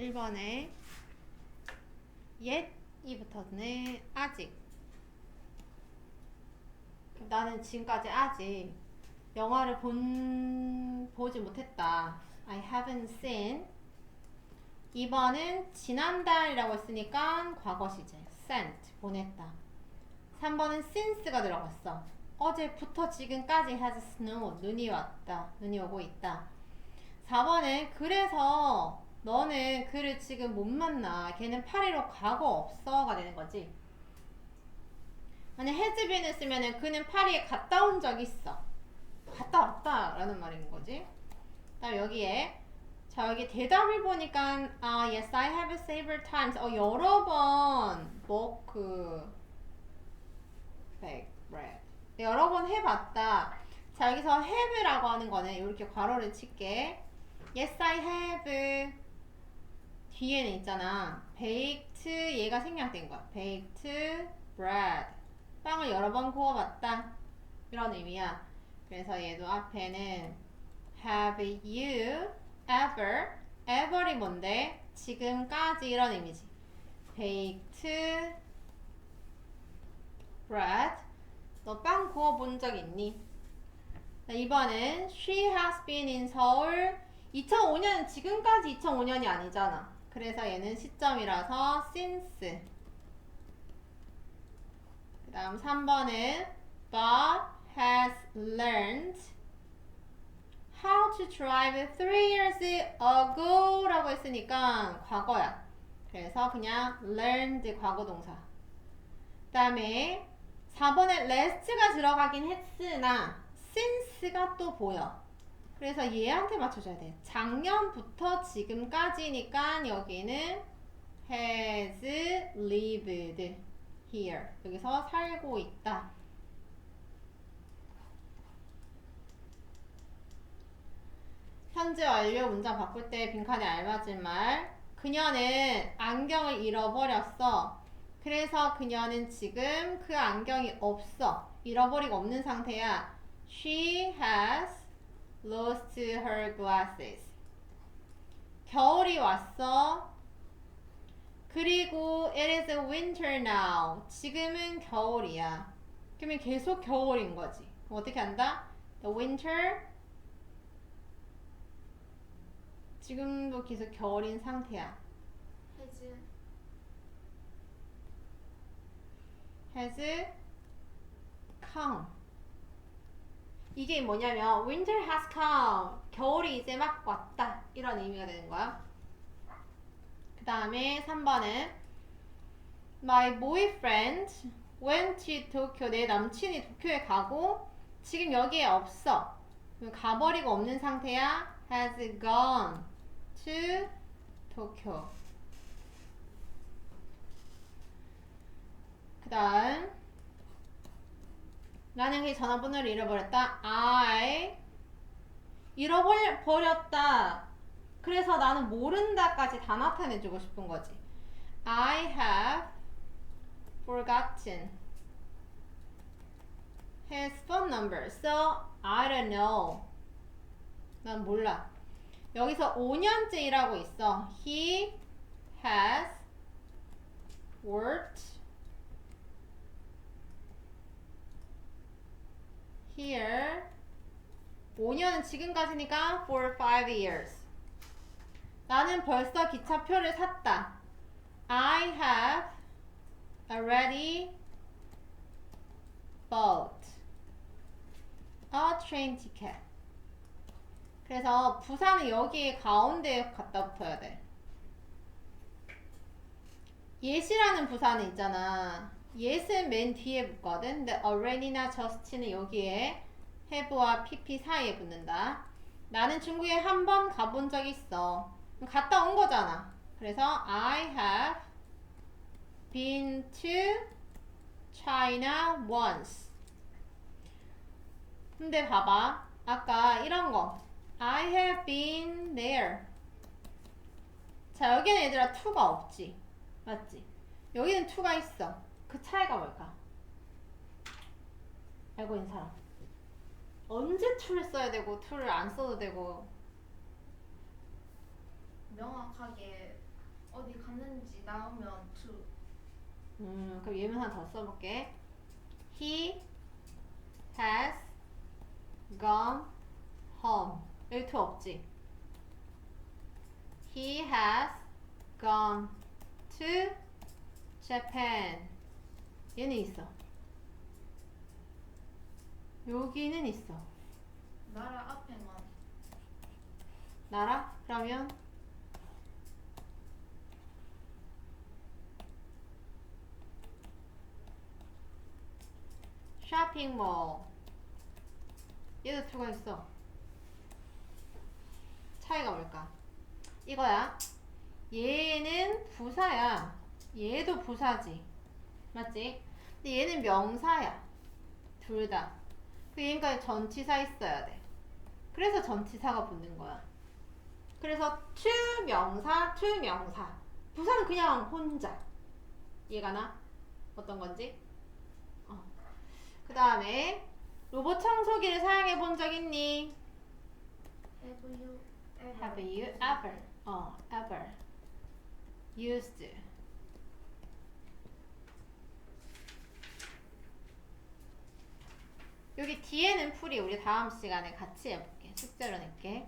1번에 yet이 붙었네. 아직. 나는 지금까지 아직 영화를 본, 보지 못했다. I haven't seen. 2번은 지난달이라고 했으니까 과거 시제. sent. 보냈다. 3번은 since가 들어갔어. 어제부터 지금까지 has snowed. 눈이 왔다. 눈이 오고 있다. 4번은 그래서 너는 그를 지금 못 만나. 걔는 파리로 가고 없어가 되는 거지. 만약 been을 쓰면은 그는 파리에 갔다 온 적 있어. 갔다 왔다 라는 말인 거지. 그다음 여기에 자 여기 대답을 보니까 아 yes I have several times 어 여러 번뭐그 bake bread 여러 번 해봤다. 자 여기서 have라고 하는 거는 이렇게 괄호를 칠게. Yes, I have. 뒤에는 있잖아. baked 얘가 생략된 거야. baked bread. 빵을 여러 번 구워봤다. 이런 의미야. 그래서 얘도 앞에는 have you ever ever이 뭔데? 지금까지 이런 의미지. baked bread. 너 빵 구워본 적 있니? 자, 이번은 she has been in 서울 2005년은 지금까지 2005년이 아니잖아. 그래서 얘는 시점이라서 since. 그 다음 3번은 Bob has learned how to drive three years ago 라고 했으니까 과거야. 그래서 그냥 learned 과거 동사. 그 다음에 4번에 last가 들어가긴 했으나 since가 또 보여. 그래서 얘한테 맞춰줘야 돼. 작년부터 지금까지니까 여기는 has lived here. 여기서 살고 있다. 현재 완료 문장 바꿀 때 빈칸에 알맞은 말. 그녀는 안경을 잃어버렸어. 그래서 그녀는 지금 그 안경이 없어. 잃어버리고 없는 상태야. She has lost her glasses. 겨울이 왔어. 그리고 it is winter now. 지금은 겨울이야. 그러면 계속 겨울인 거지. 어떻게 한다? The winter. 지금도 계속 겨울인 상태야. 해즈 has come. 이게 뭐냐면 winter has come. 겨울이 이제 막 왔다. 이런 의미가 되는 거야. 그 다음에 3번은 My boyfriend went to Tokyo. 내 남친이 도쿄에 가고 지금 여기에 없어. 가버리고 없는 상태야. has gone to Tokyo. 그 다음 나는 그 전화번호를 잃어버렸다. I 잃어버렸다. 그래서 나는 모른다까지 다 나타내주고 싶은 거지. I have forgotten his phone number. So I don't know. 난 몰라. 여기서 5년째 일하고 있어. He has worked here 5년은 지금까지니까 for 5 years. 나는 벌써 기차표를 샀다. I have already bought a train ticket. 그래서 부산은 여기에 가운데에 갖다 붙어야 돼. 예시라는 부산은 있잖아. 예스는 맨 뒤에 붙거든. 근데 already나 just는 여기에 have와 pp 사이에 붙는다. 나는 중국에 한 번 가본 적 있어. 갔다 온 거잖아. 그래서 I have been to China once. 근데 봐봐. 아까 이런 거. I have been there. 자, 여기는 얘들아 to가 없지. 맞지? 여기는 to가 있어. 그 차이가 뭘까? 알고 있는 사람. 언제 to를 써야 되고 to를 안 써도 되고 명확하게 어디 갔는지 나오면 to. 음, 그럼 예문 하나 더 써볼게. He has gone home. 여기 to 없지? He has gone to Japan. 얘는 있어. 여기는 있어. 나라 앞에만. 나라? 그러면 쇼핑몰 얘도 투가 있어 차이가 뭘까? 이거야 얘는 부사야 얘도 부사지 맞지? 근데 얘는 명사야 둘 다 그러니까 전치사 있어야 돼 그래서 전치사가 붙는 거야 그래서 to 명사, to 명사. 부사는 그냥 혼자. 이해가 나? 어떤 건지? 어. 그 다음에 로봇 청소기를 사용해 본 적 있니? Have you ever? Have you ever? 어, ever used? 여기 뒤에는 풀이 우리 다음 시간에 같이 해볼게. 숙제로 낼게.